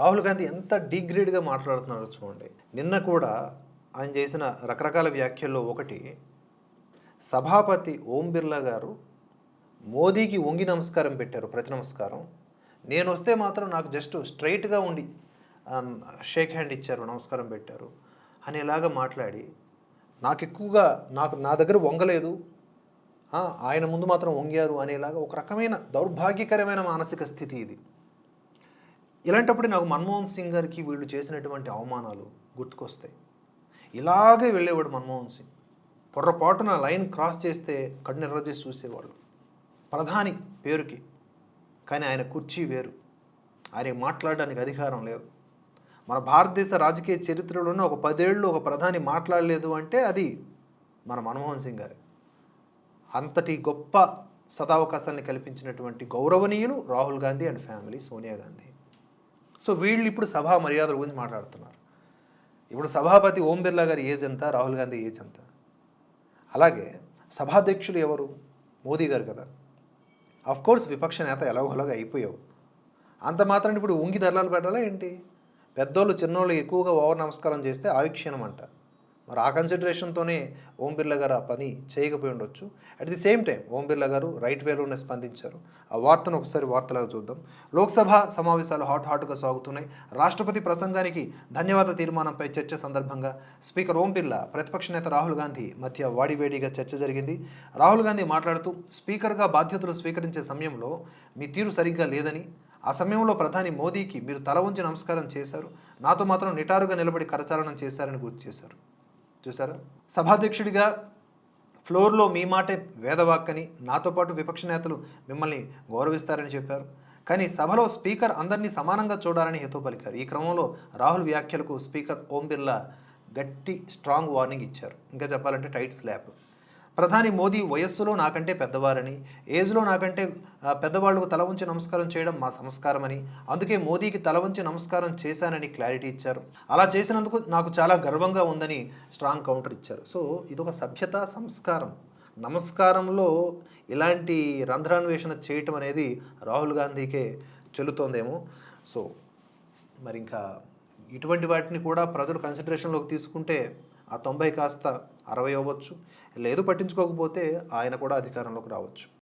రాహుల్ గాంధీ ఎంత డిగ్రేడ్గా మాట్లాడుతున్నారో చూడండి. నిన్న కూడా ఆయన చేసిన రకరకాల వ్యాఖ్యల్లో ఒకటి సభాపతి ఓం బిర్లా గారు మోదీకి వంగి నమస్కారం పెట్టారు ప్రతి నమస్కారం. నేను వస్తే మాత్రం నాకు జస్ట్ స్ట్రైట్గా ఉండి షేక్ హ్యాండ్ ఇచ్చారు నమస్కారం పెట్టారు అనేలాగా మాట్లాడి నాకు ఎక్కువగా నాకు నా దగ్గర వంగలేదు ఆయన ముందు మాత్రం వంగారు అనేలాగా ఒక రకమైన దౌర్భాగ్యకరమైన మానసిక స్థితి ఇది. ఇలాంటప్పుడు నాకు మన్మోహన్ సింగ్ గారికి వీళ్ళు చేసినటువంటి అవమానాలు గుర్తుకొస్తాయి. ఇలాగే వెళ్ళేవాడు మన్మోహన్ సింగ్. పొర్రపాటున లైన్ క్రాస్ చేస్తే కన్ను ఎర్ర చేసి చూసేవాళ్ళు. ప్రధాని పేరుకి. కానీ ఆయన కుర్చీ వేరు. ఆయన మాట్లాడడానికి అధికారం లేదు. మన భారతదేశ రాజకీయ చరిత్రలోనే ఒక పదేళ్ళు ఒక ప్రధాని మాట్లాడలేదు అంటే అది మన మన్మోహన్ సింగ్ గారు. అంతటి గొప్ప సదావకాశాన్ని కల్పించినటువంటి గౌరవనీయులు Rahul Gandhi and family Sonia Gandhi. So వీళ్ళు ఇప్పుడు సభా మర్యాదల గురించి మాట్లాడుతున్నారు. ఇప్పుడు సభాపతి ఓం బిర్లా గారి ఏజ్ ఎంత? రాహుల్ గాంధీ ఏజ్ ఎంత? అలాగే సభాధ్యక్షులు ఎవరు? మోదీ గారు కదా. అఫ్ కోర్స్ విపక్ష నేత ఎలాగోలాగా అయిపోయావు. అంత మాత్రం ఇప్పుడు ఉంగి ధరలాలు పెట్టాలా ఏంటి? పెద్దోళ్ళు చిన్నోళ్ళు ఎక్కువగా ఓవర్ నమస్కారం చేస్తే ఆవిక్షీణం అంట. మరి ఆ కన్సిడరేషన్తోనే ఓం బిర్లా గారు ఆ పని చేయకపోయి ఉండొచ్చు. At the same time Om Birla garu right వేలోనే స్పందించారు. ఆ వార్తను ఒకసారి వార్తలాగా చూద్దాం. లోక్సభ సమావేశాలు హాట్ హాట్గా సాగుతున్నాయి. రాష్ట్రపతి ప్రసంగానికి ధన్యవాద తీర్మానంపై చర్చ సందర్భంగా స్పీకర్ ఓం బిర్లా ప్రతిపక్ష నేత రాహుల్ గాంధీ మధ్య వాడివేడిగా చర్చ జరిగింది. రాహుల్ గాంధీ మాట్లాడుతూ స్పీకర్గా బాధ్యతలు స్వీకరించే సమయంలో మీ తీరు సరిగ్గా లేదని ఆ సమయంలో ప్రధాని మోదీకి మీరు తల ఉంచి నమస్కారం చేశారు. నాతో మాత్రం నిటారుగా నిలబడి కరచాలనం చేశారని గుర్తు చేశారు. చూసారా సభాధ్యక్షుడిగా ఫ్లోర్లో మీ మాటే వేదవాక్కని నాతో పాటు విపక్ష నేతలు మిమ్మల్ని గౌరవిస్తారని చెప్పారు. కానీ సభలో స్పీకర్ అందరినీ సమానంగా చూడాలని హితో పలికారు. ఈ క్రమంలో రాహుల్ వ్యాఖ్యలకు స్పీకర్ ఓం బిర్లా గట్టి స్ట్రాంగ్ వార్నింగ్ ఇచ్చారు. ఇంకా చెప్పాలంటే టైట్ స్లాప్ ప్రధాని మోదీ వయస్సులో నాకంటే పెద్దవారని ఏజ్లో నాకంటే పెద్దవాళ్ళకు తల ఉంచి నమస్కారం చేయడం మా సంస్కారమని అందుకే మోదీకి తల ఉంచి నమస్కారం చేశానని క్లారిటీ ఇచ్చారు. అలా చేసినందుకు నాకు చాలా గర్వంగా ఉందని స్ట్రాంగ్ కౌంటర్ ఇచ్చారు. సో ఇదొక సభ్యత సంస్కారం. నమస్కారంలో ఇలాంటి రంధ్రాన్వేషణ చేయటం అనేది రాహుల్ గాంధీకే చెల్లుతోందేమో. సో మరి ఇంకా ఇటువంటి వాటిని కూడా ప్రజలు కన్సిడరేషన్లోకి తీసుకుంటే ఆ తొంభై కాస్త అరవై అవ్వచ్చు. లేదు పట్టించుకోకపోతే ఆయన కూడా అధికారంలోకి రావచ్చు.